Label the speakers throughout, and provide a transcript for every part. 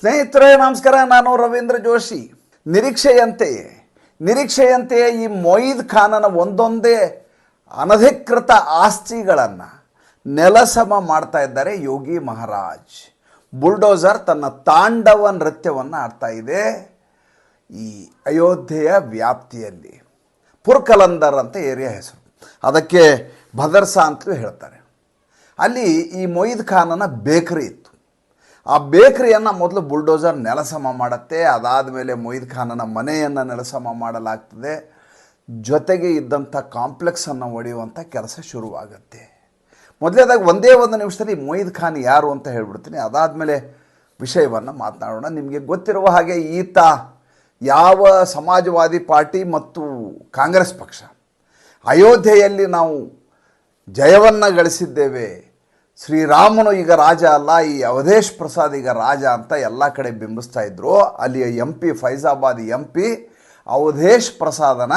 Speaker 1: ಸ್ನೇಹಿತರೆ, ನಮಸ್ಕಾರ. ನಾನು ರವೀಂದ್ರ ಜೋಶಿ. ನಿರೀಕ್ಷೆಯಂತೆಯೇ ನಿರೀಕ್ಷೆಯಂತೆಯೇ ಈ ಮೊಯ್ದ್ ಖಾನನ ಒಂದೊಂದೇ ಅನಧಿಕೃತ ಆಸ್ತಿಗಳನ್ನು ನೆಲಸಮ ಮಾಡ್ತಾ ಇದ್ದಾರೆ ಯೋಗಿ ಮಹಾರಾಜ್. ಬುಲ್ಡೋಸರ್ ತನ್ನ ತಾಂಡವ ನೃತ್ಯವನ್ನು ಆಡ್ತಾ ಇದೆ ಈ ಅಯೋಧ್ಯೆಯ ವ್ಯಾಪ್ತಿಯಲ್ಲಿ. ಪುರ್ಕಲಂದರ್ ಅಂತ ಏರಿಯಾ ಹೆಸರು. ಅದಕ್ಕೆ ಭದರ್ಸಾ ಅಂತಲೂ ಹೇಳ್ತಾರೆ. ಅಲ್ಲಿ ಈ ಮೊಯ್ದ್ ಖಾನನ ಬೇಕರಿ ಇತ್ತು. ಆ ಬೇಕರಿಯನ್ನು ಮೊದಲು ಬುಲ್ಡೋಸರ್ ನೆಲಸಮ ಮಾಡುತ್ತೆ ಅದಾದ ಮೇಲೆ ಮೊಯ್ದ್ ಖಾನನ ಮನೆಯನ್ನು ನೆಲಸಮ ಮಾಡಲಾಗ್ತದೆ. ಜೊತೆಗೆ ಇದ್ದಂಥ ಕಾಂಪ್ಲೆಕ್ಸನ್ನು ಒಡೆಯುವಂಥ ಕೆಲಸ ಶುರುವಾಗುತ್ತೆ. ಮೊದಲೇದಾಗ ಒಂದೇ ಒಂದು ನಿಮಿಷದಲ್ಲಿ ಮೊಯ್ದ್ ಖಾನ್ ಯಾರು ಅಂತ ಹೇಳ್ಬಿಡ್ತೀನಿ. ಅದಾದಮೇಲೆ ವಿಷಯವನ್ನು ಮಾತನಾಡೋಣ. ನಿಮಗೆ ಗೊತ್ತಿರುವ ಹಾಗೆ ಈತ ಯಾವ ಸಮಾಜವಾದಿ ಪಾರ್ಟಿ ಮತ್ತು ಕಾಂಗ್ರೆಸ್ ಪಕ್ಷ? ಅಯೋಧ್ಯೆಯಲ್ಲಿ ನಾವು ಜಯವನ್ನು ಗಳಿಸಿದ್ದೇವೆ. ಶ್ರೀರಾಮನು ಈಗ ರಾಜ ಅಲ್ಲ, ಈ ಅವಧೇಶ್ ಪ್ರಸಾದ್ ಈಗ ರಾಜ ಅಂತ ಎಲ್ಲ ಕಡೆ ಬಿಂಬಿಸ್ತಾ ಇದ್ರು. ಅಲ್ಲಿಯ M P, Faizabad M P, Awadhesh ಪ್ರಸಾದನ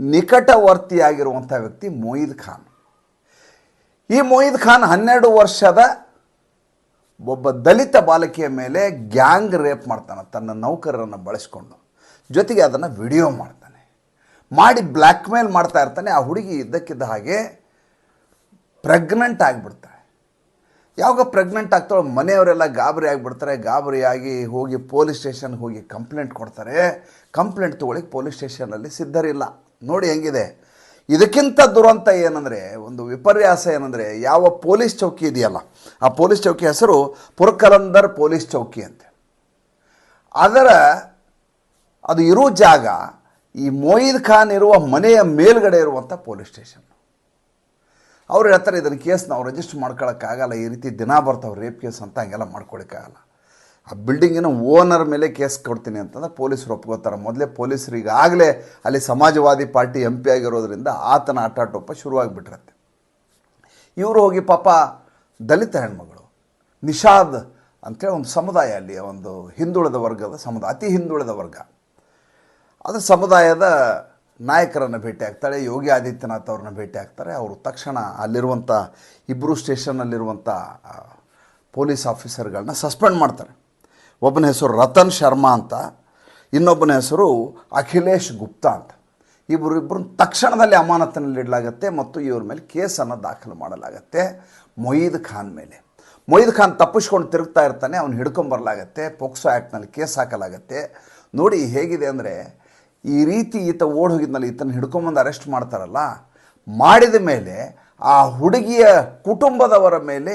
Speaker 1: ನಿಕಟವರ್ತಿಯಾಗಿರುವಂಥ ವ್ಯಕ್ತಿ ಮೊಯೀದ್ ಖಾನ್. ಈ ಮೊಯಿದ್ ಖಾನ್ ಹನ್ನೆರಡು ವರ್ಷದ ಒಬ್ಬ ದಲಿತ ಬಾಲಕಿಯ ಮೇಲೆ ಗ್ಯಾಂಗ್ ರೇಪ್ ಮಾಡ್ತಾನೆ, ತನ್ನ ನೌಕರರನ್ನು ಬಳಸ್ಕೊಂಡು. ಜೊತೆಗೆ ಅದನ್ನು ವಿಡಿಯೋ ಮಾಡ್ತಾನೆ. ಮಾಡಿ ಬ್ಲ್ಯಾಕ್ಮೇಲ್ ಮಾಡ್ತಾ ಇರ್ತಾನೆ, ಆ ಹುಡುಗಿ ಇದ್ದಕ್ಕಿದ್ದ ಹಾಗೆ ಪ್ರೆಗ್ನೆಂಟ್ ಆಗಿಬಿಡ್ತಾಳೆ. ಯಾವಾಗ ಪ್ರೆಗ್ನೆಂಟ್ ಆಗ್ತಾಳೆ ಮನೆಯವರೆಲ್ಲ ಗಾಬರಿ ಆಗಿಬಿಡ್ತಾರೆ, ಗಾಬರಿಯಾಗಿ ಹೋಗಿ ಪೊಲೀಸ್ ಸ್ಟೇಷನ್ಗೆ ಹೋಗಿ ಕಂಪ್ಲೇಂಟ್ ಕೊಡ್ತಾರೆ. ಕಂಪ್ಲೇಂಟ್ ತೊಗೊಳಿಕ್ಕೆ ಪೊಲೀಸ್ ಸ್ಟೇಷನಲ್ಲಿ ಸಿದ್ಧರಿಲ್ಲ. ನೋಡಿ ಹೆಂಗಿದೆ. ಇದಕ್ಕಿಂತ ದುರಂತ ಏನಂದರೆ, ಒಂದು ವಿಪರ್ಯಾಸ ಏನಂದರೆ, ಯಾವ ಪೊಲೀಸ್ ಚೌಕಿ ಇದೆಯಲ್ಲ, ಆ ಪೊಲೀಸ್ ಚೌಕಿ ಹೆಸರು ಪುರ್ಕಲಂದರ್ ಪೊಲೀಸ್ ಚೌಕಿ ಅಂತೆ. ಅದರ, ಅದು ಇರೋ ಜಾಗ, ಈ ಮೊಯ್ದ್ ಖಾನ್ ಇರುವ ಮನೆಯ ಮೇಲ್ಗಡೆ ಇರುವಂಥ ಪೊಲೀಸ್ ಸ್ಟೇಷನ್ ಅವ್ರು ಹೇಳ್ತಾರೆ, ಇದನ್ನು ಕೇಸ್ ನಾವು ರಿಜಿಸ್ಟರ್ ಮಾಡ್ಕೊಳಕ್ಕಾಗಲ್ಲ, ಈ ರೀತಿ ದಿನ ಬರ್ತಾವೆ ರೇಪ್ ಕೇಸ್ ಅಂತ ಹಂಗೆಲ್ಲ ಮಾಡ್ಕೊಳಕ್ಕಾಗಲ್ಲ. ಆ ಬಿಲ್ಡಿಂಗಿನ ಓನರ್ ಮೇಲೆ ಕೇಸ್ ಕೊಡ್ತೀನಿ ಅಂತಂದ್ರೆ ಪೊಲೀಸರು ಒಪ್ಕೋತಾರೆ. ಮೊದಲೇ ಪೊಲೀಸರು ಈಗಾಗಲೇ ಅಲ್ಲಿ ಸಮಾಜವಾದಿ ಪಾರ್ಟಿ ಎಂ ಪಿ ಆಗಿರೋದ್ರಿಂದ ಆತನ ಆಟಾಟೋಪ ಶುರುವಾಗಿಬಿಟ್ಟಿರತ್ತೆ ಇವರು ಹೋಗಿ ಪಾಪ ದಲಿತ ಹೆಣ್ಮಗಳು, ನಿಷಾದ್ ಅಂತೇಳಿ ಒಂದು ಸಮುದಾಯ ಅಲ್ಲಿ, ಒಂದು ಹಿಂದುಳಿದ ವರ್ಗದ ಸಮುದಾಯ, ಅತಿ ಹಿಂದುಳಿದ ವರ್ಗ. ಅದು ಸಮುದಾಯದ ನಾಯಕರನ್ನು ಭೇಟಿ ಆಗ್ತಾಳೆ ಯೋಗಿ ಆದಿತ್ಯನಾಥ್ ಅವ್ರನ್ನ ಭೇಟಿ ಆಗ್ತಾರೆ. ಅವರು ತಕ್ಷಣ ಅಲ್ಲಿರುವಂಥ ಇಬ್ಬರು ಸ್ಟೇಷನ್ನಲ್ಲಿರುವಂಥ ಪೊಲೀಸ್ ಆಫೀಸರ್ಗಳನ್ನ ಸಸ್ಪೆಂಡ್ ಮಾಡ್ತಾರೆ. ಒಬ್ಬನ ಹೆಸರು ರತನ್ ಶರ್ಮಾ ಅಂತ, ಇನ್ನೊಬ್ಬನ ಹೆಸರು ಅಖಿಲೇಶ್ ಗುಪ್ತಾ ಅಂತ. ಇಬ್ಬರು ತಕ್ಷಣದಲ್ಲಿ ತಕ್ಷಣದಲ್ಲಿ ಅಮಾನತಿನಲ್ಲಿಡಲಾಗತ್ತೆ ಮತ್ತು ಇವ್ರ ಮೇಲೆ ಕೇಸನ್ನು ದಾಖಲು ಮಾಡಲಾಗತ್ತೆ ಮೊಯೀದ್ ಖಾನ್ ಮೇಲೆ. ಮೊಯ್ದ್ ಖಾನ್ ತಪ್ಪಿಸ್ಕೊಂಡು ತಿರುಗ್ತಾ ಇರ್ತಾನೆ, ಅವ್ನು ಹಿಡ್ಕೊಂಬರ್ಲಾಗತ್ತೆ ಪೋಕ್ಸೋ ಆ್ಯಕ್ಟ್ನಲ್ಲಿ ಕೇಸ್ ಹಾಕಲಾಗತ್ತೆ. ನೋಡಿ ಹೇಗಿದೆ ಅಂದರೆ ಈ ರೀತಿ ಈತ ಓಡ್ ಹೋಗಿದ್ನಲ್ಲ ಈತನ ಹಿಡ್ಕೊಂಬಂದು ಅರೆಸ್ಟ್ ಮಾಡ್ತಾರಲ್ಲ, ಮಾಡಿದ ಮೇಲೆ ಆ ಹುಡುಗಿಯ ಕುಟುಂಬದವರ ಮೇಲೆ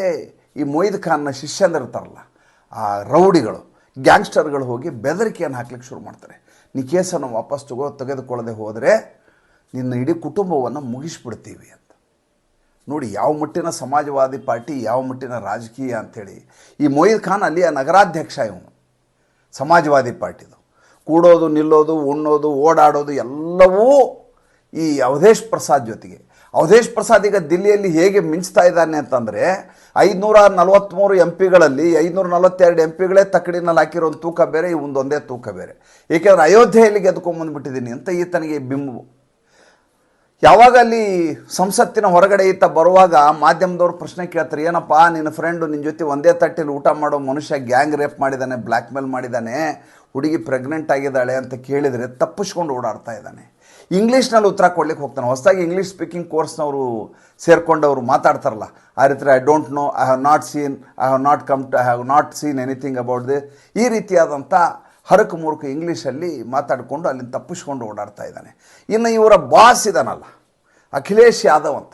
Speaker 1: ಈ ಮೊಯ್ದ್ ಖಾನ್ನ ಶಿಷ್ಯಂದಿರ್ತಾರಲ್ಲ ಆ ರೌಡಿಗಳು, ಗ್ಯಾಂಗ್ಸ್ಟರ್ಗಳು ಹೋಗಿ ಬೆದರಿಕೆಯನ್ನು ಹಾಕ್ಲಿಕ್ಕೆ ಶುರು ಮಾಡ್ತಾರೆ. ನೀ ಕೇಸನ್ನು ವಾಪಸ್ ತಗೋ, ತೆಗೆದುಕೊಳ್ಳದೆ ಹೋದರೆ ನಿನ್ನ ಇಡೀ ಕುಟುಂಬವನ್ನು ಮುಗಿಸ್ಬಿಡ್ತೀವಿ ಅಂತ. ನೋಡಿ, ಯಾವ ಮಟ್ಟಿನ ಸಮಾಜವಾದಿ ಪಾರ್ಟಿ, ಯಾವ ಮಟ್ಟಿನ ರಾಜಕೀಯ ಅಂಥೇಳಿ ಈ ಮೊಯ್ದ್ ಖಾನ್ ಅಲ್ಲಿಯ ನಗರಾಧ್ಯಕ್ಷ ಇವನು, ಸಮಾಜವಾದಿ ಪಾರ್ಟಿದು. ಕೂಡೋದು, ನಿಲ್ಲೋದು, ಉಣ್ಣೋದು, ಓಡಾಡೋದು ಎಲ್ಲವೂ ಈ ಅವಧೇಶ್ ಪ್ರಸಾದ್ ಜೊತೆಗೆ. ಅವಧೇಶ್ ಪ್ರಸಾದ್ ಈಗ ದಿಲ್ಲಿಯಲ್ಲಿ ಹೇಗೆ ಮಿಂಚ್ತಾ ಇದ್ದಾನೆ ಅಂತಂದರೆ ಐದುನೂರ ನಲವತ್ತ್ಮೂರು ಎಂ ಪಿಗಳಲ್ಲಿ ಐದುನೂರ ನಲವತ್ತೆರಡು ಎಂ ಪಿಗಳೇ ತಕ್ಕಡಿನಲ್ಲಿ ಹಾಕಿರೋ ಒಂದು ತೂಕ ಬೇರೆ ಇವೊಂದೊಂದೇ ತೂಕ ಬೇರೆ. ಏಕೆಂದರೆ ಅಯೋಧ್ಯೆಯಲ್ಲಿ ಗೆದ್ಕೊಂಬಂದುಬಿಟ್ಟಿದ್ದೀನಿ ಅಂತ ಈತನಿಗೆ ಬಿಂಬು. ಯಾವಾಗ ಅಲ್ಲಿ ಸಂಸತ್ತಿನ ಹೊರಗಡೆ ಇತ್ತ ಬರುವಾಗ ಮಾಧ್ಯಮದವ್ರು ಪ್ರಶ್ನೆ ಕೇಳ್ತಾರೆ, ಏನಪ್ಪ ನಿನ್ನ ಫ್ರೆಂಡು ನಿನ್ನ ಜೊತೆ ಒಂದೇ ತಟ್ಟೆಲಿ ಊಟ ಮಾಡೋ ಮನುಷ್ಯ ಗ್ಯಾಂಗ್ ರೇಪ್ ಮಾಡಿದ್ದಾನೆ ಬ್ಲ್ಯಾಕ್ ಮೇಲ್ ಮಾಡಿದ್ದಾನೆ ಹುಡುಗಿ ಪ್ರೆಗ್ನೆಂಟ್ ಆಗಿದ್ದಾಳೆ ಅಂತ ಕೇಳಿದರೆ ತಪ್ಪಿಸ್ಕೊಂಡು ಓಡಾಡ್ತಾ ಇದ್ದಾನೆ. ಇಂಗ್ಲೀಷ್ನಲ್ಲಿ ಉತ್ತರ ಕೊಡ್ಲಿಕ್ಕೆ ಹೋಗ್ತಾನೆ. ಹೊಸದಾಗಿ ಇಂಗ್ಲೀಷ್ ಸ್ಪೀಕಿಂಗ್ ಕೋರ್ಸ್ನವರು ಸೇರ್ಕೊಂಡವರು ಮಾತಾಡ್ತಾರಲ್ಲ, ಆ ರೀತಿ I don't know I have not seen I have not come to I have not seen anything about the ಈ ರೀತಿಯಾದಂಥ ಹರಕು ಮುರುಕು ಇಂಗ್ಲೀಷಲ್ಲಿ ಮಾತಾಡಿಕೊಂಡು ಅಲ್ಲಿಂದ ತಪ್ಪಿಸ್ಕೊಂಡು ಓಡಾಡ್ತಾ ಇದ್ದಾನೆ. ಇನ್ನು ಇವರ ಬಾಸ್ ಇದ್ದಾನಲ್ಲ ಅಖಿಲೇಶ್ ಯಾದವ್ ಅಂತ.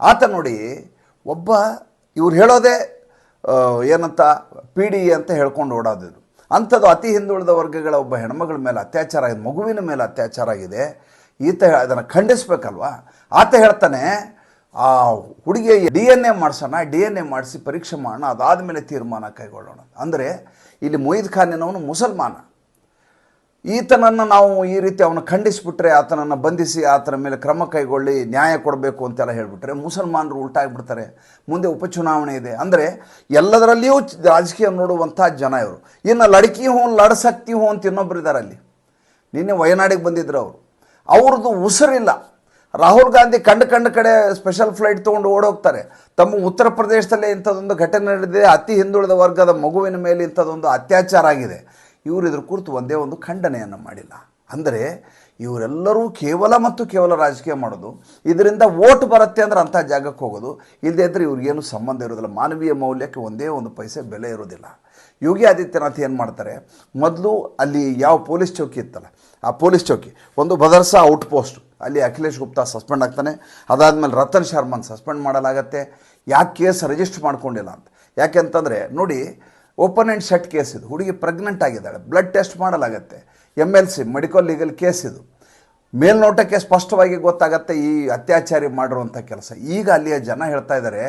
Speaker 1: ಆತ ನೋಡಿ ಒಬ್ಬ ಇವ್ರು ಹೇಳೋದೇ ಏನಂತ ಪಿ ಡಿ ಅಂತ ಹೇಳ್ಕೊಂಡು ಓಡೋದಿದ್ರು ಅಂಥದ್ದು ಅತಿ ಹಿಂದುಳಿದ ವರ್ಗಗಳ ಒಬ್ಬ ಹೆಣ್ಮಗಳ ಮೇಲೆ ಅತ್ಯಾಚಾರ ಆಗಿದೆ, ಮಗುವಿನ ಮೇಲೆ ಅತ್ಯಾಚಾರ ಆಗಿದೆ. ಈತ ಅದನ್ನು ಖಂಡಿಸ್ಬೇಕಲ್ವಾ? ಆತ ಹೇಳ್ತಾನೆ, ಆ ಹುಡುಗಿಯ ಡಿ ಎನ್ ಎ ಮಾಡಿಸೋಣ, ಡಿ ಎನ್ ಎ ಮಾಡಿಸಿ ಪರೀಕ್ಷೆ ಮಾಡೋಣ, ಅದಾದಮೇಲೆ ತೀರ್ಮಾನ ಕೈಗೊಳ್ಳೋಣ ಅಂದರೆ ಇಲ್ಲಿ ಮೊಯ್ದ್ ಖಾನಿನವನು ಮುಸಲ್ಮಾನ. ಈತನನ್ನು ನಾವು ಈ ರೀತಿ ಅವನ ಖಂಡಿಸಿಬಿಟ್ರೆ ಆತನನ್ನು ಬಂಧಿಸಿ ಆತನ ಮೇಲೆ ಕ್ರಮ ಕೈಗೊಳ್ಳಿ, ನ್ಯಾಯ ಕೊಡಬೇಕು ಅಂತೆಲ್ಲ ಹೇಳಿಬಿಟ್ರೆ ಮುಸಲ್ಮಾನರು ಉಲ್ಟಾಗಿಬಿಡ್ತಾರೆ. ಮುಂದೆ ಉಪಚುನಾವಣೆ ಇದೆ. ಅಂದರೆ ಎಲ್ಲದರಲ್ಲಿಯೂ ರಾಜಕೀಯ ನೋಡುವಂಥ ಜನ ಇವರು. ಇನ್ನು ಲಡ್ಕಿ ಹೂ ಲಡ್ಸಕ್ತಿ ಹೂ ಅಂತ ಇನ್ನೊಬ್ರು ಇದ್ದಾರೆ ಅಲ್ಲಿ. ನಿನ್ನೆ ವಯನಾಡಿಗೆ ಬಂದಿದ್ರು ಅವರು. ಅವ್ರದ್ದು ಉಸಿರಿಲ್ಲ. ರಾಹುಲ್ ಗಾಂಧಿ ಕಂಡು ಕಂಡು ಕಡೆ ಸ್ಪೆಷಲ್ ಫ್ಲೈಟ್ ತೊಗೊಂಡು ಓಡೋಗ್ತಾರೆ. ತಮ್ಮ ಉತ್ತರ ಪ್ರದೇಶದಲ್ಲೇ ಇಂಥದ್ದೊಂದು ಘಟನೆ ನಡೆದಿದೆ. ಅತಿ ಹಿಂದುಳಿದ ವರ್ಗದ ಮಗುವಿನ ಮೇಲೆ ಇಂಥದ್ದೊಂದು ಅತ್ಯಾಚಾರ ಆಗಿದೆ. ಇವರು ಇದ್ರ ಕುರಿತು ಒಂದೇ ಒಂದು ಖಂಡನೆಯನ್ನು ಮಾಡಿಲ್ಲ. ಅಂದರೆ ಇವರೆಲ್ಲರೂ ಕೇವಲ ಮತ್ತು ಕೇವಲ ರಾಜಕೀಯ ಮಾಡೋದು, ಇದರಿಂದ ಓಟ್ ಬರುತ್ತೆ ಅಂದ್ರೆ ಅಂಥ ಜಾಗಕ್ಕೆ ಹೋಗೋದು ಇಲ್ಲದೇ ಇದ್ದರೆ ಇವ್ರಿಗೇನು ಸಂಬಂಧ ಇರೋದಿಲ್ಲ. ಮಾನವೀಯ ಮೌಲ್ಯಕ್ಕೆ ಒಂದೇ ಒಂದು ಪೈಸೆ ಬೆಲೆ ಇರೋದಿಲ್ಲ. ಯೋಗಿ ಆದಿತ್ಯನಾಥ್ ಏನು ಮಾಡ್ತಾರೆ? ಮೊದಲು ಅಲ್ಲಿ ಯಾವ ಪೊಲೀಸ್ ಚೌಕಿ ಇತ್ತಲ್ಲ, ಆ ಪೊಲೀಸ್ ಚೌಕಿ, ಒಂದು ಭದರ್ಸಾ ಔಟ್ ಪೋಸ್ಟ್, ಅಲ್ಲಿ ಅಖಿಲೇಶ್ ಗುಪ್ತಾ ಸಸ್ಪೆಂಡ್ ಆಗ್ತಾನೆ. ಅದಾದಮೇಲೆ ರತನ್ ಶರ್ಮನ್ ಸಸ್ಪೆಂಡ್ ಮಾಡಲಾಗತ್ತೆ. ಯಾಕೆ ಕೇಸ್ ರಿಜಿಸ್ಟರ್ ಮಾಡ್ಕೊಂಡಿಲ್ಲ ಅಂತ? ಯಾಕೆಂತಂದರೆ ನೋಡಿ ಓಪನ್ ಆ್ಯಂಡ್ ಶಟ್ ಕೇಸ್ ಇದು. ಹುಡುಗಿ ಪ್ರೆಗ್ನೆಂಟ್ ಆಗಿದ್ದಾಳೆ. Blood test ಮಾಡಲಾಗತ್ತೆ. M L C medical legal case ಇದು. ಮೇಲ್ನೋಟಕ್ಕೆ ಸ್ಪಷ್ಟವಾಗಿ ಗೊತ್ತಾಗತ್ತೆ ಈ ಅತ್ಯಾಚಾರಿ ಮಾಡಿರುವಂಥ ಕೆಲಸ. ಈಗ ಅಲ್ಲಿಯ ಜನ ಹೇಳ್ತಾ ಇದ್ದಾರೆ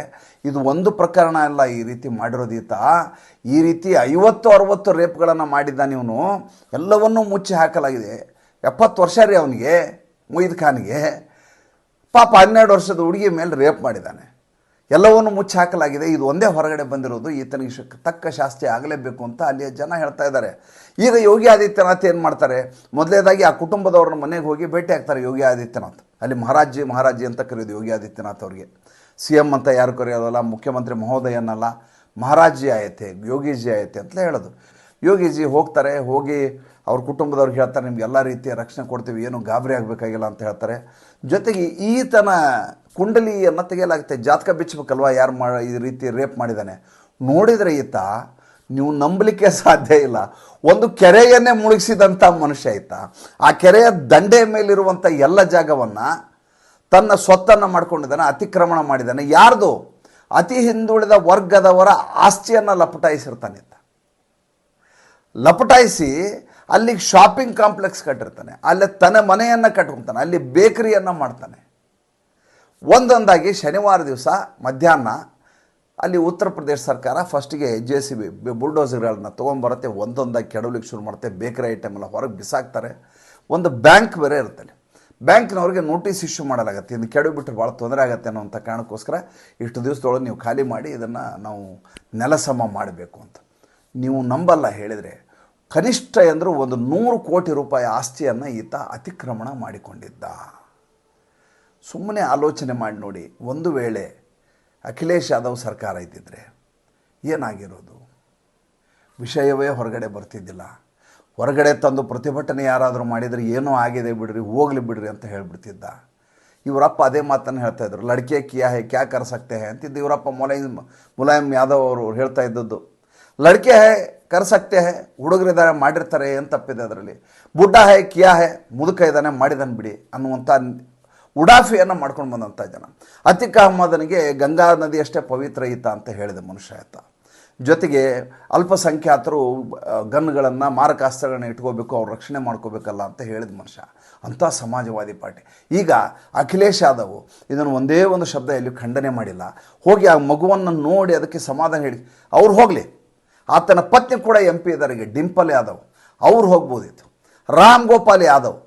Speaker 1: ಇದು ಒಂದು ಪ್ರಕರಣ ಅಲ್ಲ, ಈ ರೀತಿ ಮಾಡಿರೋದೀತ ಈ ರೀತಿ ಐವತ್ತು, ಅರವತ್ತು ರೇಪ್ಗಳನ್ನು ಮಾಡಿದ್ದಾನೆ ಇವನು. ಎಲ್ಲವನ್ನೂ ಮುಚ್ಚಿ ಹಾಕಲಾಗಿದೆ. ಎಪ್ಪತ್ತು ವರ್ಷ ರೀ ಅವನಿಗೆ, ಮೊಯ್ದ್ ಖಾನ್ಗೆ. ಪಾಪ ಹನ್ನೆರಡು ವರ್ಷದ ಹುಡುಗಿ ಮೇಲೆ ರೇಪ್ ಮಾಡಿದ್ದಾನೆ. ಎಲ್ಲವನ್ನು ಮುಚ್ಚಿ ಹಾಕಲಾಗಿದೆ. ಇದು ಒಂದೇ ಹೊರಗಡೆ ಬಂದಿರೋದು. ಈತನಿಗೆ ಶಕ್, ತಕ್ಕ ಶಾಸ್ತಿ ಆಗಲೇಬೇಕು ಅಂತ ಅಲ್ಲಿಯ ಜನ ಹೇಳ್ತಾ ಇದ್ದಾರೆ. ಈಗ ಯೋಗಿ ಆದಿತ್ಯನಾಥ್ ಏನು ಮಾಡ್ತಾರೆ? ಮೊದಲೇದಾಗಿ ಆ ಕುಟುಂಬದವ್ರನ್ನ ಮನೆಗೆ ಹೋಗಿ ಭೇಟಿ ಆಗ್ತಾರೆ ಯೋಗಿ ಆದಿತ್ಯನಾಥ್. ಅಲ್ಲಿ ಮಹಾರಾಜಿ ಮಹಾರಾಜಿ ಅಂತ ಕರೆಯೋದು ಯೋಗಿ ಆದಿತ್ಯನಾಥ್ ಅವ್ರಿಗೆ. ಸಿ ಎಂ ಅಂತ ಯಾರು ಕರೆಯೋದಲ್ಲ? ಮುಖ್ಯಮಂತ್ರಿ ಮಹೋದಯನಲ್ಲ ಮಹಾರಾಜಿ ಆಯತೆ, ಯೋಗೀಜಿ ಆಯತೆ ಅಂತಲೇ ಹೇಳೋದು. ಯೋಗೀಜಿ ಹೋಗ್ತಾರೆ, ಹೋಗಿ ಅವ್ರ ಕುಟುಂಬದವ್ರಿಗೆ ಹೇಳ್ತಾರೆ, ನಿಮ್ಗೆ ಎಲ್ಲ ರೀತಿಯ ರಕ್ಷಣೆ ಕೊಡ್ತೀವಿ, ಏನು ಗಾಬರಿ ಆಗಬೇಕಾಗಿಲ್ಲ ಅಂತ ಹೇಳ್ತಾರೆ. ಜೊತೆಗೆ ಈತನ ಕುಂಡಲಿಯನ್ನು ತೆಗೆಯಲಾಗುತ್ತೆ ಜಾತಕ ಬಿಚ್ಚಬೇಕಲ್ವ ಯಾರು ಮಾ, ಈ ರೀತಿ ರೇಪ್ ಮಾಡಿದ್ದಾನೆ. ನೋಡಿದರೆ ಈತ, ನೀವು ನಂಬಲಿಕ್ಕೆ ಸಾಧ್ಯ ಇಲ್ಲ. ಒಂದು ಕೆರೆಯನ್ನೇ ಮುಳುಗಿಸಿದಂಥ ಮನುಷ್ಯ ಈತ. ಆ ಕೆರೆಯ ದಂಡೆಯ ಮೇಲಿರುವಂಥ ಎಲ್ಲ ಜಾಗವನ್ನು ತನ್ನ ಸ್ವತ್ತನ್ನು ಮಾಡ್ಕೊಂಡಿದ್ದಾನೆ, ಅತಿಕ್ರಮಣ ಮಾಡಿದ್ದಾನೆ. ಯಾರ್ದು? ಅತಿ ಹಿಂದುಳಿದ ವರ್ಗದವರ ಆಸ್ತಿಯನ್ನು ಲಪಟಾಯಿಸಿರ್ತಾನೆ ಲಪಟಾಯಿಸಿ ಅಲ್ಲಿಗೆ ಶಾಪಿಂಗ್ ಕಾಂಪ್ಲೆಕ್ಸ್ ಕಟ್ಟಿರ್ತಾನೆ. ಅಲ್ಲಿ ತನ್ನ ಮನೆಯನ್ನು ಕಟ್ಕೊತಾನೆ. ಅಲ್ಲಿ ಬೇಕರಿಯನ್ನು ಮಾಡ್ತಾನೆ. ಒಂದೊಂದಾಗಿ ಶನಿವಾರ ದಿವಸ ಮಧ್ಯಾಹ್ನ ಅಲ್ಲಿ ಉತ್ತರ ಪ್ರದೇಶ ಸರ್ಕಾರ ಫಸ್ಟಿಗೆ ಜೆ ಸಿ ಬಿ ಬುಲ್ಡೋಸರ್ಗಳನ್ನ ತೊಗೊಂಬರುತ್ತೆ ಒಂದೊಂದಾಗಿ ಕೆಡವಲಿಕ್ಕೆ ಶುರು ಮಾಡುತ್ತೆ. ಬೇಕರಿ ಐಟಮ್ ಎಲ್ಲ ಹೊರಗೆ ಬಿಸಾಕ್ತಾರೆ. ಒಂದು ಬ್ಯಾಂಕ್ ಬೇರೆ ಇರ್ತಲ್ಲಿ ಬ್ಯಾಂಕ್ನವ್ರಿಗೆ ನೋಟಿಸ್ ಇಶ್ಯೂ ಮಾಡಲಾಗತ್ತೆ. ಇದು ಕೆಡವು ಬಿಟ್ಟರೆ ಭಾಳ ತೊಂದರೆ ಆಗುತ್ತೆ ಅನ್ನೋಂಥ ಕಾರಣಕ್ಕೋಸ್ಕರ ಇಷ್ಟು ದಿವಸದೊಳಗೆ ನೀವು ಖಾಲಿ ಮಾಡಿ ಇದನ್ನು ನಾವು ನೆಲಸಮ ಮಾಡಬೇಕು ಅಂತ. ನೀವು ನಂಬಲ್ಲ ಹೇಳಿದರೆ ಕನಿಷ್ಠ ಎಂದರೂ ಒಂದು ನೂರು ಕೋಟಿ ರೂಪಾಯಿ ಆಸ್ತಿಯನ್ನು ಈತ ಅತಿಕ್ರಮಣ ಮಾಡಿಕೊಂಡಿದ್ದ. ಸುಮ್ಮನೆ ಆಲೋಚನೆ ಮಾಡಿ ನೋಡಿ, ಒಂದು ವೇಳೆ ಅಖಿಲೇಶ್ ಯಾದವ್ ಸರ್ಕಾರ ಇದ್ದಿದ್ರೆ ಏನಾಗಿರೋದು? ವಿಷಯವೇ ಹೊರಗಡೆ ಬರ್ತಿದ್ದಿಲ್ಲ. ಹೊರಗಡೆ ತಂದು ಪ್ರತಿಭಟನೆ ಯಾರಾದರೂ ಮಾಡಿದರೆ ಏನೋ ಆಗಿದೆ ಬಿಡ್ರಿ, ಹೋಗ್ಲಿ ಬಿಡ್ರಿ ಅಂತ ಹೇಳಿಬಿಡ್ತಿದ್ದ. ಇವರಪ್ಪ ಅದೇ ಮಾತನ್ನು ಹೇಳ್ತಾ ಇದ್ರು, ಲಡ್ಕೆ ಕಿಯಾ ಹೇ, ಕ್ಯಾ ಕರ್ ಸಕ್ತೆ ಹೇ? ಅಂತಿದ್ದು ಇವರಪ್ಪ ಮುಲಾಯಂ ಮುಲಾಯಂ ಯಾದವ್ ಅವರು ಹೇಳ್ತಾ ಇದ್ದದ್ದು. ಲಡ್ಕೆ ಹೇ, ಕರ್ ಸಕ್ತೆ ಹೇ ಹುಡುಗರಿದ್ದಾರೆ ಮಾಡಿರ್ತಾರೆ ಏನು ತಪ್ಪಿದೆ ಅದರಲ್ಲಿ? ಬುಡ್ಡ ಹೇ, ಕಿಯಾ ಹೇ, ಮುದುಕ ಇದ್ದಾನೆ ಮಾಡಿದನ್ ಬಿಡಿ ಅನ್ನುವಂಥ ಉಡಾಫಿಯನ್ನು ಮಾಡ್ಕೊಂಡು ಬಂದಂಥ ಜನ. ಅತಿಕ್ ಅಹಮ್ಮದನಿಗೆ ಗಂಗಾ ನದಿ ಅಷ್ಟೇ ಪವಿತ್ರ ಈತ ಅಂತ ಹೇಳಿದ ಮನುಷ್ಯ ಆತ ಜೊತೆಗೆ ಅಲ್ಪಸಂಖ್ಯಾತರು ಗನ್ಗಳನ್ನು, ಮಾರಕಾಸ್ತ್ರಗಳನ್ನ ಇಟ್ಕೋಬೇಕು, ಅವ್ರು ರಕ್ಷಣೆ ಮಾಡ್ಕೋಬೇಕಲ್ಲ ಅಂತ ಹೇಳಿದ ಮನುಷ್ಯ. ಅಂಥ ಸಮಾಜವಾದಿ ಪಾರ್ಟಿ. ಈಗ ಅಖಿಲೇಶ್ ಯಾದವ್ ಇದನ್ನು ಒಂದೇ ಒಂದು ಶಬ್ದ ಎಲ್ಲಿ ಖಂಡನೆ ಮಾಡಿಲ್ಲ. ಹೋಗಿ ಆ ಮಗುವನ್ನು ನೋಡಿ ಅದಕ್ಕೆ ಸಮಾಧಾನ ಹೇಳಿ. ಅವ್ರು ಹೋಗಲಿ. ಆತನ ಪತ್ನಿ ಕೂಡ ಎಂ ಪಿ ಇದ್ದಾರೆ ಡಿಂಪಲ್ ಯಾದವ್. ಅವ್ರು ಹೋಗ್ಬೋದಿತ್ತು. ರಾಮ್ ಗೋಪಾಲ್ ಯಾದವ್,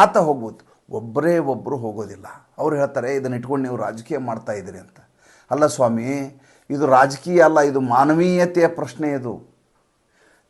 Speaker 1: ಆತ ಹೋಗ್ಬೋದು. ಒಬ್ಬರೇ ಒಬ್ಬರು ಹೋಗೋದಿಲ್ಲ. ಅವ್ರು ಹೇಳ್ತಾರೆ ಇದನ್ನು ಇಟ್ಕೊಂಡು ನೀವು ರಾಜಕೀಯ ಮಾಡ್ತಾ ಇದ್ದೀರಿ ಅಂತ. ಅಲ್ಲ ಸ್ವಾಮಿ, ಇದು ರಾಜಕೀಯ ಅಲ್ಲ, ಇದು ಮಾನವೀಯತೆಯ ಪ್ರಶ್ನೆ ಇದು.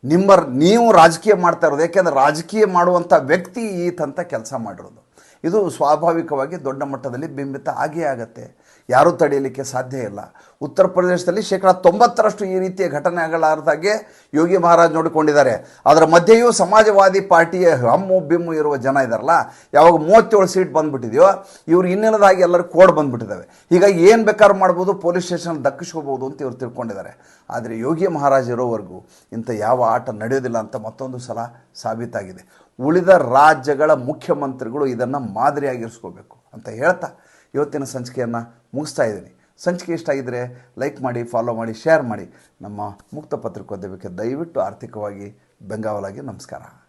Speaker 1: ನಿಮ್ಮ ನೀವು ರಾಜಕೀಯ ಮಾಡ್ತಾ ಇರೋದು, ಯಾಕೆಂದರೆ ರಾಜಕೀಯ ಮಾಡುವಂಥ ವ್ಯಕ್ತಿ ಈತಂತ ಕೆಲಸ ಮಾಡಿರೋದು. ಇದು ಸ್ವಾಭಾವಿಕವಾಗಿ ದೊಡ್ಡ ಮಟ್ಟದಲ್ಲಿ ಬಿಂಬಿತ ಆಗೇ ಆಗತ್ತೆ. ಯಾರೂ ತಡೆಯಲಿಕ್ಕೆ ಸಾಧ್ಯ ಇಲ್ಲ. ಉತ್ತರ ಪ್ರದೇಶದಲ್ಲಿ ಶೇಕಡ ತೊಂಬತ್ತರಷ್ಟು ಈ ರೀತಿಯ ಘಟನೆಗಳಾರ್ದಾಗೆ ಯೋಗಿ ಮಹಾರಾಜ್ ನೋಡಿಕೊಂಡಿದ್ದಾರೆ. ಅದರ ಮಧ್ಯೆಯೂ ಸಮಾಜವಾದಿ ಪಾರ್ಟಿಯ ಹಮ್ಮು ಬಿಮ್ಮು ಇರುವ ಜನ ಇದ್ದಾರಲ್ಲ ಯಾವಾಗ ಮೂವತ್ತೇಳು ಸೀಟ್ ಬಂದುಬಿಟ್ಟಿದೆಯೋ, ಇವ್ರು ಇನ್ನಿಲ್ಲದಾಗಿ ಎಲ್ಲರೂ ಕೋಡ್ ಬಂದುಬಿಟ್ಟಿದ್ದಾವೆ ಹೀಗಾಗಿ ಏನು ಬೇಕಾದ್ರೂ ಮಾಡ್ಬೋದು, ಪೊಲೀಸ್ ಸ್ಟೇಷನ್ ದಕ್ಕಿಸ್ಕೋಬೋದು ಅಂತ ಇವ್ರು ತಿಳ್ಕೊಂಡಿದ್ದಾರೆ. ಆದರೆ ಯೋಗಿ ಮಹಾರಾಜ್ ಇರೋವರೆಗೂ ಇಂಥ ಯಾವ ಆಟ ನಡೆಯೋದಿಲ್ಲ ಅಂತ ಮತ್ತೊಂದು ಸಲ ಸಾಬೀತಾಗಿದೆ. ಉಳಿದ ರಾಜ್ಯಗಳ ಮುಖ್ಯಮಂತ್ರಿಗಳು ಇದನ್ನು ಮಾದರಿಯಾಗಿರಿಸ್ಕೋಬೇಕು ಅಂತ ಹೇಳ್ತಾ ಇವತ್ತಿನ ಸಂಚಿಕೆಯನ್ನು ಮುಗಿಸ್ತಾ ಇದ್ದೀನಿ. ಸಂಚಿಕೆ ಇಷ್ಟ ಆಗಿದ್ದರೆ ಲೈಕ್ ಮಾಡಿ ಫಾಲೋ ಮಾಡಿ ಶೇರ್ ಮಾಡಿ. ನಮ್ಮ ಮುಕ್ತ ಪತ್ರಿಕೋದ್ಯಮಕ್ಕೆ ದಯವಿಟ್ಟು ಆರ್ಥಿಕವಾಗಿ ಬೆಂಗಾವಲಾಗಿ ನಮಸ್ಕಾರ.